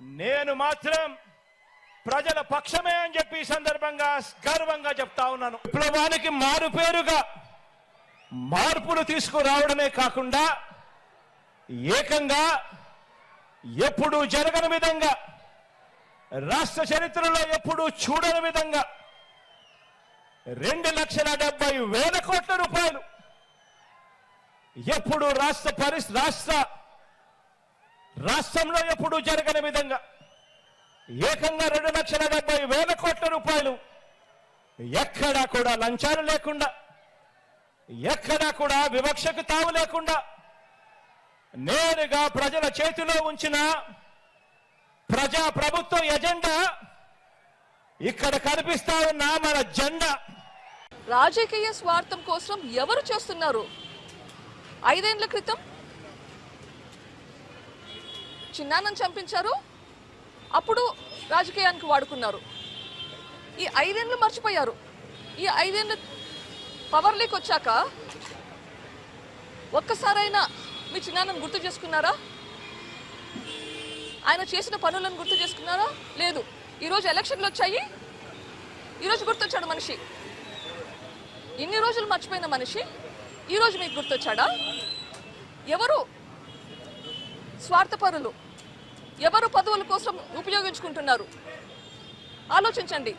నేను మాత్రం ప్రజల పక్షమే అని చెప్పి సందర్భంగా గర్వంగా చెప్తా ఉన్నాను. విప్లవానికి మారు పేరుగా మార్పులు తీసుకురావడమే కాకుండా ఏకంగా ఎప్పుడు జరగని విధంగా రాష్ట్ర చరిత్రలో ఎప్పుడు చూడని విధంగా రెండు లక్షల డెబ్బై వేల కోట్ల రూపాయలు ఎప్పుడు రాష్ట్ర పరిస్ రాష్ట్ర రాష్ట్రంలో ఎప్పుడూ జరగని విధంగా ఏకంగా రెండు లక్షల డెబ్బై వేల కోట్ల రూపాయలు ఎక్కడా కూడా లంచాలు లేకుండా ఎక్కడా కూడా వివక్షకు తావు లేకుండా నేరుగా ప్రజల చేతిలో ఉంచిన ప్రజా ప్రభుత్వం ఎజెండా ఇక్కడ కనిపిస్తా ఉన్న మన జెండా. రాజకీయ స్వార్థం కోసం ఎవరు చేస్తున్నారు? ఐదేండ్ల క్రితం చిన్నాన్నను చంపించారు. అప్పుడు రాజకీయానికి వాడుకున్నారు. ఈ ఐదేండ్లు మర్చిపోయారు. ఈ ఐదేండ్లు పవర్లోకి వచ్చాక ఒక్కసారైనా మీ చిన్నాన్నను గుర్తు చేసుకున్నారా? ఆయన చేసిన పనులను గుర్తు చేసుకున్నారా? లేదు. ఈరోజు ఎలక్షన్లు వచ్చాయి. ఈరోజు గుర్తొచ్చాడు మనిషి. ఇన్ని రోజులు మర్చిపోయిన మనిషి ఈరోజు మీకు గుర్తొచ్చాడా? ఎవరు? స్వార్థపరులు. ఎవరు పదవుల కోసం ఉపయోగించుకుంటున్నారు? ఆలోచించండి.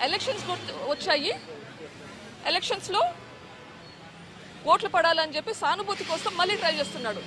ఎలక్షన్స్ వచ్చాయి. ఎలక్షన్స్లో ఓట్లు పడాలని చెప్పి సానుభూతి కోసం మళ్ళీ ట్రై చేస్తున్నాడు.